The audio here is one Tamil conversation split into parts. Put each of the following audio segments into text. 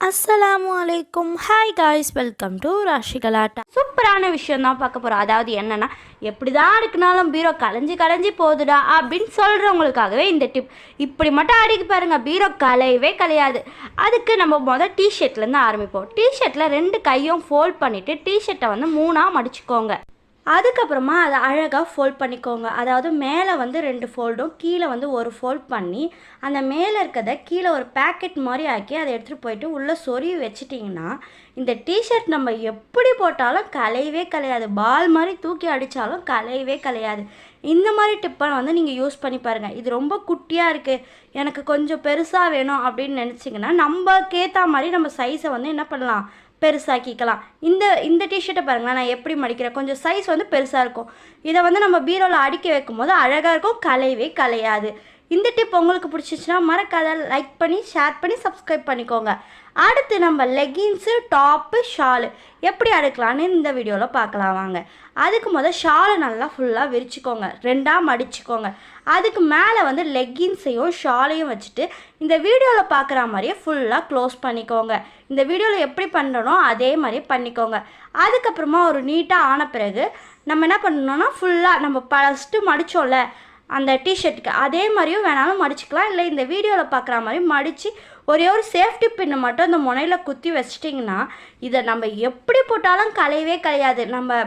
அஸ்ஸலாமு அலைக்கும் hi guys welcome to Rashi Galatta சூப்பரான விஷயம் தான் பார்க்க போகிறோம் அதாவது என்னென்னா எப்படி தான் இருக்குனாலும் பீரோ கலைஞ்சி கலைஞ்சி போகுதுடா அப்படின்னு சொல்கிறவங்களுக்காகவே இந்த டிப் இப்படி மட்டும் அடிக்க பாருங்கள் பீரோ கலையவே கலையாது. அதுக்கு நம்ம மொதல் டிஷர்ட்லேருந்து ஆரம்பிப்போம். டிஷர்ட்டில் ரெண்டு கையும் ஃபோல்ட் பண்ணிவிட்டு டிஷர்ட்டை வந்து மூணாக மடிச்சுக்கோங்க அதுக்கப்புறமா அதை அழகாக ஃபோல்ட் பண்ணிக்கோங்க. அதாவது மேலே வந்து ரெண்டு ஃபோல்டும் கீழே வந்து ஒரு ஃபோல்ட் பண்ணி அந்த மேலே இருக்கிறத கீழே ஒரு பேக்கெட் மாதிரி ஆக்கி அதை எடுத்துகிட்டு போயிட்டு உள்ளே சொருவி வச்சிட்டிங்கன்னா இந்த டிஷர்ட் நம்ம எப்படி போட்டாலும் கலையவே கலையாது. பால் மாதிரி தூக்கி அடித்தாலும் கலையவே கலையாது. இந்த மாதிரி டிப்பை வந்து நீங்கள் யூஸ் பண்ணி பாருங்கள் இது ரொம்ப குட்டியாக இருக்குது எனக்கு கொஞ்சம் பெருசாக வேணும் அப்படின்னு நினச்சிங்கன்னா நம்மக்கேற்ற மாதிரி நம்ம சைஸை வந்து என்ன பண்ணலாம்? பெருசாக்கிக்கலாம். இந்த இந்த டிஷர்ட்டை பாருங்களேன் நான் எப்படி மடிக்கிறேன்? கொஞ்சம் சைஸ் வந்து பெருசாக இருக்கும். இதை வந்து நம்ம பீரோவில் அடுக்கி வைக்கும்போது அழகாக இருக்கும். கலையவே கலையாது. இந்த டிப் உங்களுக்கு பிடிச்சிச்சுன்னா மறக்காத லைக் பண்ணி ஷேர் பண்ணி சப்ஸ்கிரைப் பண்ணிக்கோங்க. அடுத்து நம்ம லெகின்ஸு டாப்பு ஷாலு எப்படி அடுக்கலான்னு இந்த வீடியோவில் பார்க்கலாம் வாங்க. அதுக்கு முதல் ஷாலை நல்லா ஃபுல்லாக விரிச்சுக்கோங்க. ரெண்டாக மடிச்சுக்கோங்க. அதுக்கு மேலே வந்து லெக்கின்ஸையும் ஷாலையும் வச்சுட்டு இந்த வீடியோவில் பார்க்குற மாதிரியே ஃபுல்லாக க்ளோஸ் பண்ணிக்கோங்க. இந்த வீடியோவில் எப்படி பண்ணுறனோ அதே மாதிரியே பண்ணிக்கோங்க. அதுக்கப்புறமா ஒரு நீட்டாக ஆன பிறகு நம்ம என்ன பண்ணணும்னா ஃபுல்லாக நம்ம ஃபஸ்ட்டு மடித்தோம்ல அந்த டிஷர்ட்டுக்கு அதே மாதிரியும் வேணாலும் மடிச்சுக்கலாம். இல்லை இந்த வீடியோவில் பார்க்குற மாதிரி மடித்து ஒரே ஒரு சேஃப்டி பின்னு மட்டும் அந்த முனையில் குத்தி வச்சிட்டிங்கன்னா இதை நம்ம எப்படி போட்டாலும் கலையவே கலையாது நம்ம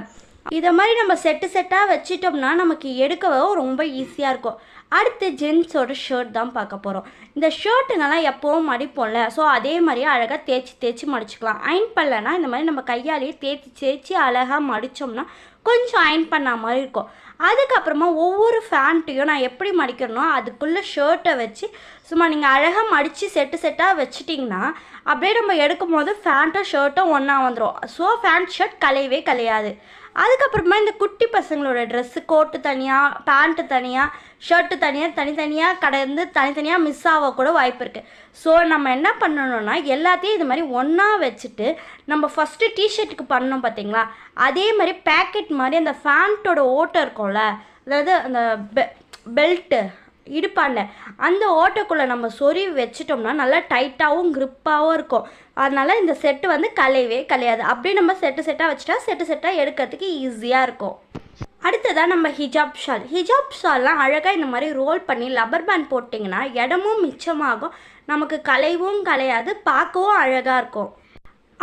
இதை மாதிரி நம்ம செட்டு செட்டாக வச்சிட்டோம்னா நமக்கு எடுக்கவும் ரொம்ப ஈஸியாக இருக்கும். அடுத்து ஜென்ஸோட ஷர்ட் தான் பார்க்க போகிறோம் இந்த ஷர்ட்டுங்கெல்லாம் எப்போவும் மடிப்போம்ல. ஸோ அதே மாதிரியே அழகாக தேய்ச்சி தேய்ச்சி மடிச்சுக்கலாம். அயன் பண்ணலன்னா இந்த மாதிரி நம்ம கையாலேயே தேய்ச்சி தேய்ச்சி அழகாக மடித்தோம்னா கொஞ்சம் அயன் பண்ண மாதிரி இருக்கும். அதுக்கப்புறமா ஒவ்வொரு ஃபேண்ட்டையும் நான் எப்படி மடிக்கிறனோ அதுக்குள்ளே ஷர்ட்டை வச்சு சும்மா நீங்கள் அழகாக மடித்து செட்டு செட்டாக வச்சுட்டிங்கன்னா அப்படியே நம்ம எடுக்கும் போது ஃபேண்ட்டும் ஷர்ட்டும் ஒன்றா வந்துடும் ஸோ ஃபேண்ட் ஷர்ட் கலையவே கலையாது. அதுக்கப்புறமா இந்த குட்டி பசங்களோட ட்ரெஸ்ஸு கோட்டு தனியாக பேண்ட்டு தனியாக ஷர்ட்டு தனியாக தனித்தனியாக கடந்து தனித்தனியாக மிஸ் ஆக கூட வாய்ப்பு இருக்குது ஸோ நம்ம என்ன பண்ணணும்னா எல்லாத்தையும் இது மாதிரி ஒன்றா வச்சுட்டு நம்ம ஃபஸ்ட்டு டிஷர்ட்டுக்கு பண்ணோம் பார்த்தீங்களா அதே மாதிரி பேக்கெட் மாதிரி அந்த ஃபேண்ட்டோட ஓட்டை இருக்கும்ல அதாவது அந்த பெ பெல்ட்டு இடுப்பாண்ட அந்த ஓட்டைக்குள்ளே நம்ம சொறி வச்சிட்டோம்னா நல்லா டைட்டாகவும் க்ரிப்பாகவும் இருக்கும். அதனால் இந்த செட்டு வந்து கலையவே கலையாது அப்படியே நம்ம செட்டு செட்டாக வச்சுட்டா செட்டு செட்டாக எடுக்கிறதுக்கு ஈஸியாக இருக்கும். அடுத்ததாக நம்ம ஹிஜாப் ஷால் ஹிஜாப் ஷால்லாம் அழகாக இந்த மாதிரி ரோல் பண்ணி லப்பர் பேண்ட் போட்டிங்கன்னா இடமும் மிச்சமாகும். நமக்கு கலையவும் கலையாது பார்க்கவும் அழகாக இருக்கும்.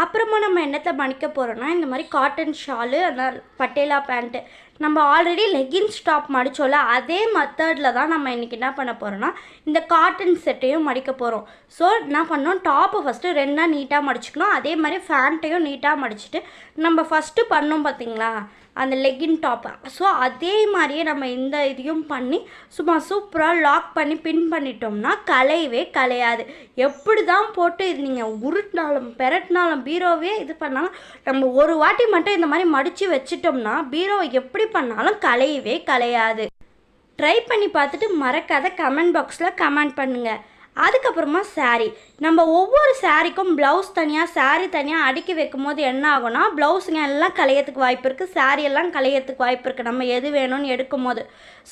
அப்புறமா நம்ம என்னத்தை மடிக்க போகிறோன்னா இந்த மாதிரி காட்டன் ஷாலு அந்த பட்டேலா பேண்ட்டு நம்ம ஆல்ரெடி லெகின்ஸ் டாப் மடித்தோம்ல அதே மெத்தடில் தான் நம்ம இன்றைக்கி என்ன பண்ண போகிறோன்னா இந்த காட்டன் செட்டையும் மடிக்க போகிறோம் ஸோ என்ன பண்ணோம்? டாப்பை ஃபஸ்ட்டு ரெண்டாக நீட்டாக மடிச்சுக்கணும். அதே மாதிரி ஃபேண்ட்டையும் நீட்டாக மடிச்சுட்டு நம்ம ஃபஸ்ட்டு பண்ணோம் பார்த்தீங்களா அந்த லெகின் டாப் ஸோ அதே மாதிரியே நம்ம இந்த இதையும் பண்ணி சும்மா சூப்பராக லாக் பண்ணி பின் பண்ணிட்டோம்னா கலையவே கலையாது எப்படி தான் போட்டு இது நீங்கள் உருட்டினாலும் பெரட்டினாலும் பீரோவே இது பண்ணாலும் நம்ம ஒரு வாட்டி மட்டும் இந்த மாதிரி மடித்து வச்சிட்டோம்னா பீரோவை எப்படி பண்ணாலும் கலையவே கலையாது ட்ரை பண்ணி பார்த்துட்டு மறக்காத கமெண்ட் பாக்ஸில் கமெண்ட் பண்ணுங்கள் அதுக்கப்புறமா சாரீ நம்ம ஒவ்வொரு சாரீக்கும் ப்ளவுஸ் தனியாக சாரீ தனியாக அடுக்கி வைக்கும் போது என்ன ஆகும்னா ப்ளவுஸுங்க எல்லாம் கலையத்துக்கு வாய்ப்பு இருக்குது saree எல்லாம் கலையறதுக்கு வாய்ப்பு இருக்குது நம்ம எது வேணும்னு எடுக்கும் போது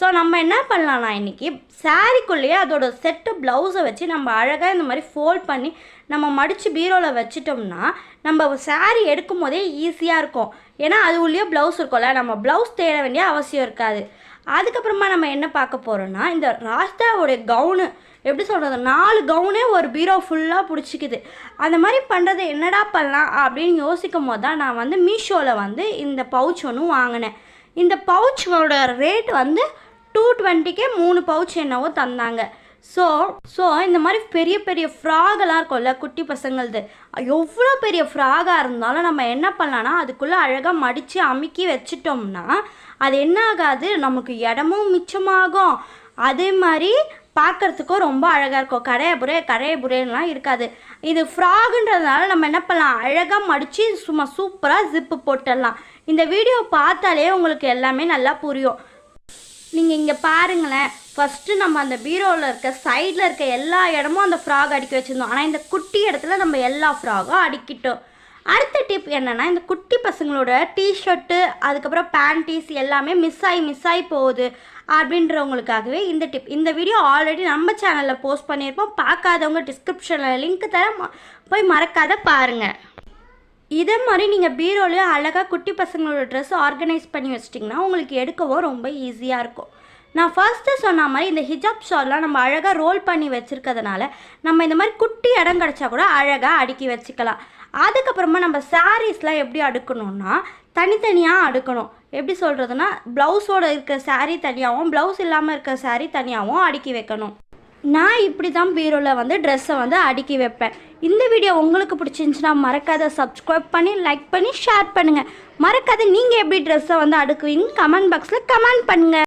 ஸோ நம்ம என்ன பண்ணலாம்னா இன்றைக்கி சாரீக்குள்ளேயே அதோட செட்டு ப்ளவுஸை வச்சு நம்ம அழகாக இந்த மாதிரி ஃபோல்ட் பண்ணி நம்ம மடித்து பீரோவில் வச்சிட்டோம்னா நம்ம சாரீ எடுக்கும் போதே ஈஸியாக இருக்கும். ஏன்னா அது உள்ளே ப்ளவுஸ் இருக்கும்ல. நம்ம ப்ளவுஸ் தேட வேண்டிய அவசியம் இருக்காது. அதுக்கப்புறமா நம்ம என்ன பார்க்க போகிறோம்னா இந்த ராஸ்தாவோடைய கவுனு எப்படி சொல்கிறது நாலு கவுனே ஒரு பீரோ ஃபுல்லாக பிடிச்சிக்குது. அந்த மாதிரி பண்ணுறது என்னடா பண்ணலாம் அப்படின்னு யோசிக்கும் போது தான் நான் வந்து மீஷோவில் வந்து இந்த பவுச் ஒன்று வாங்கினேன். இந்த பவுச்சோட ரேட் வந்து டூ டுவெண்ட்டிக்கே மூணு பவுச் என்னவோ தந்தாங்க. ஸோ ஸோ இந்த மாதிரி பெரிய பெரிய ஃப்ராகெல்லாம் இருக்கும்ல குட்டி பசங்களது. எவ்வளோ பெரிய ஃப்ராகாக இருந்தாலும் நம்ம என்ன பண்ணலான்னா அதுக்குள்ளே அழகாக மடித்து அமுக்கி வச்சிட்டோம்னா அது என்ன ஆகாது? நமக்கு இடமும் மிச்சமாகும். அதே மாதிரி பார்க்கறதுக்கும் ரொம்ப அழகாக இருக்கும். கரையபுரே புரே இருக்காது. இது ஃப்ராகுன்றதுனால நம்ம என்ன பண்ணலாம்? அழகாக மடித்து சும்மா சூப்பராக ஜிப்பு போட்டுடலாம். இந்த வீடியோ பார்த்தாலே உங்களுக்கு எல்லாமே நல்லா புரியும். நீங்கள் இங்கே பாருங்களேன். ஃபஸ்ட்டு நம்ம அந்த பீரோவில் இருக்க சைடில் இருக்க எல்லா இடமும் அந்த ஃப்ராக் அடிக்க வச்சுருந்தோம். ஆனால் இந்த குட்டி இடத்துல நம்ம எல்லா ஃப்ராகும் அடிக்கிட்டோம். அடுத்த டிப் என்னென்னா இந்த குட்டி பசங்களோட டிஷர்ட்டு அதுக்கப்புறம் பேண்டீஸ் எல்லாமே மிஸ் ஆகி மிஸ் ஆகி போகுது. அப்படின்றவங்களுக்காகவே இந்த டிப் இந்த வீடியோ ஆல்ரெடி நம்ம சேனலில் போஸ்ட் பண்ணியிருப்போம். பார்க்காதவங்க டிஸ்கிரிப்ஷனில் லிங்க் தர போய் மறக்காத பாருங்கள் இதே மாதிரி நீங்கள் பீரோலையும் அழகாக குட்டி பசங்களோட ட்ரெஸ் ஆர்கனைஸ் பண்ணி வச்சிட்டிங்கன்னா உங்களுக்கு எடுக்கவும் ரொம்ப ஈஸியாக இருக்கும். நான் ஃபர்ஸ்ட்டு சொன்ன மாதிரி இந்த ஹிஜாப் ஷால்லாம் நம்ம அழகாக ரோல் பண்ணி வச்சுருக்கிறதுனால நம்ம இந்த மாதிரி குட்டி இடம் கிடச்சா கூட அழகாக அடுக்கி வச்சுக்கலாம். அதுக்கப்புறமா நம்ம சாரீஸ்லாம் எப்படி அடுக்கணும்னா தனித்தனியாக அடுக்கணும். எப்படி சொல்கிறதுனா ப்ளவுஸோட இருக்க சாரீ தனியாகவும் ப்ளவுஸ் இல்லாமல் இருக்க சாரீ தனியாகவும் அடுக்கி வைக்கணும். நான் இப்படி தான் பீரோவில் வந்து ட்ரெஸ்ஸை வந்து அடுக்கி வைப்பேன். இந்த வீடியோ உங்களுக்கு பிடிச்சிருந்துச்சுன்னா மறக்காத சப்ஸ்கிரைப் பண்ணி லைக் பண்ணி ஷேர் பண்ணுங்கள் மறக்காத நீங்கள் எப்படி ட்ரெஸ்ஸை வந்து அடுக்குவீங்க கமெண்ட் பாக்ஸில் கமெண்ட் பண்ணுங்கள்